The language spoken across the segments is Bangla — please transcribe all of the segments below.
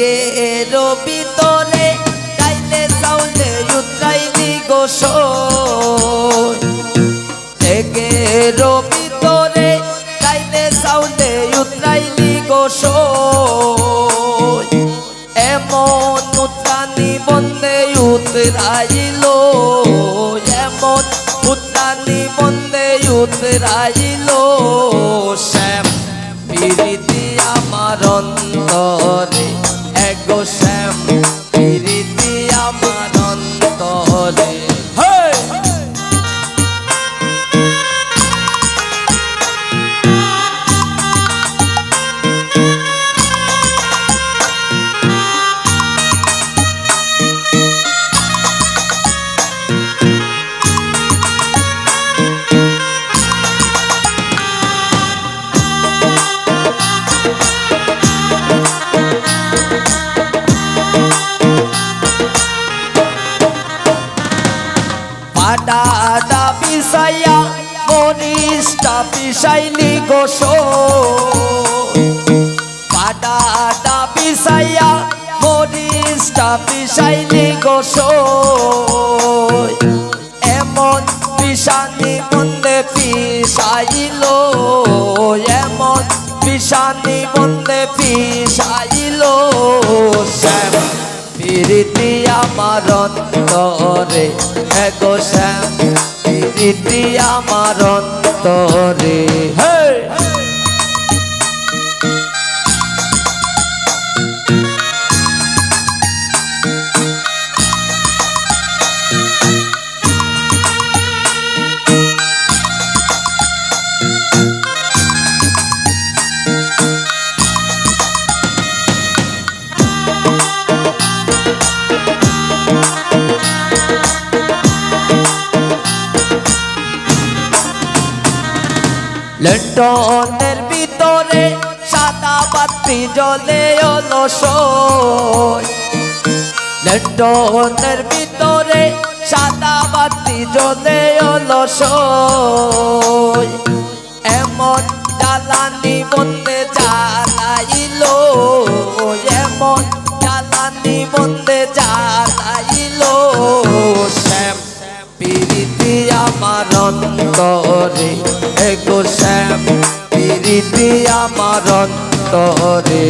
লেগে ভিতরে চাইলে চাউলে উত্রাইলি গোস লেগে ভিতরে এমন উত্রানি বন্দে উতরাইল, এমন উত্রানি বন্দে পিসাইয়া মনিষ্টা পিসাইলি গোস। পাডাডা পিসাইয়া মনিষ্টা পিসাইলি গোস। এমন পিসানি মন্দে পিসাইল এমন পিসানি মন্দে পিসাইল শ্যাম প্রীতি আমার অন্তরে এগো শ্যাম। প্রীতি আমার অন্তরে। হে লন্ডনের ভিতরে সাদা বাতি জ্বলে অলস ভিতরে সাদা বাতি জ্বলে অলস এমন জ্বালানি বন্দে জ্বালাইল, এমন জ্বালানি বন্দে জ্বালাইল। শ্যাম, পিরিতি আমার অন্তরে। এগো শ্যাম পিরিতি আমার অন্তরে।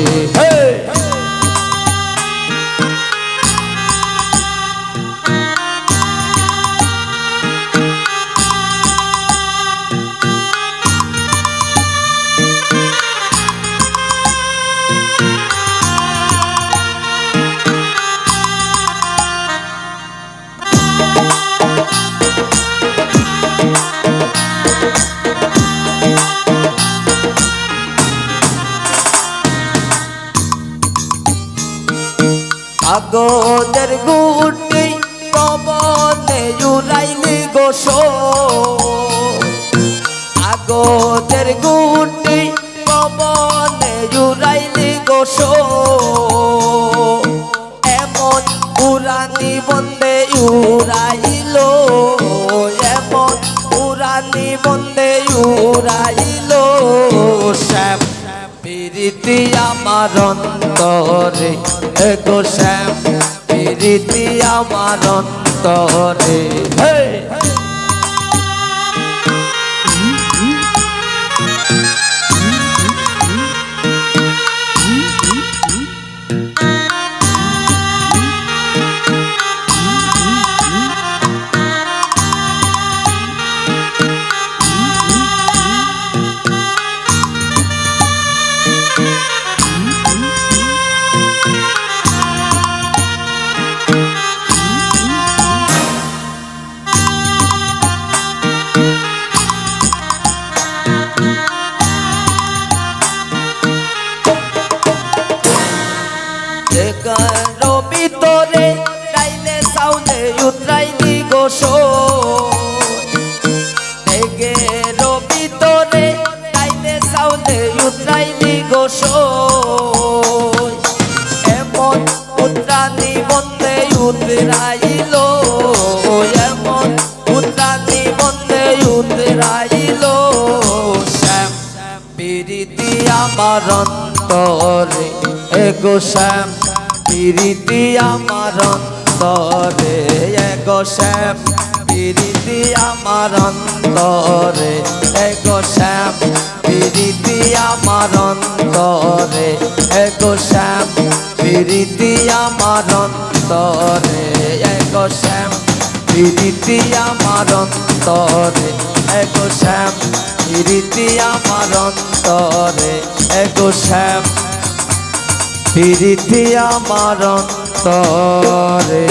হে গুটি পবনে জুড়াইলি গোস আগদের গুটি পবনে জুড়াইলি গোস এমন পুরানি বন্দে উড়াইল, এমন পুরানি বন্দে শ্যাম প্রীতি আমার অন্তরে। গো শ্যাম প্রীতি আমার অন্তরে। ডাইলে সাউলে উতরাইলি গোস গেরো ভিতরে ডাইলে সাউলে উতরাইলি গোস এমন উত্রানি উতরাইল, এমন উত্রানি বন্দে উতরাইল। শ্যাম প্রীতি আমার অন্তরে, এগো শ্যাম প্রীতি আমার অন্তরে। এগো শ্যাম, প্রীতি আমার অন্তরে। এগো শ্যাম, প্রীতি আমার অন্তরে। এগো শ্যাম, প্রীতি আমার অন্তরে। এগো শ্যাম, প্রীতি আমার অন্তরে। এগো শ্যাম, প্রীতি আমার অন্তরে। এগো শ্যাম, প্রীতি আমার অন্তরে। তরে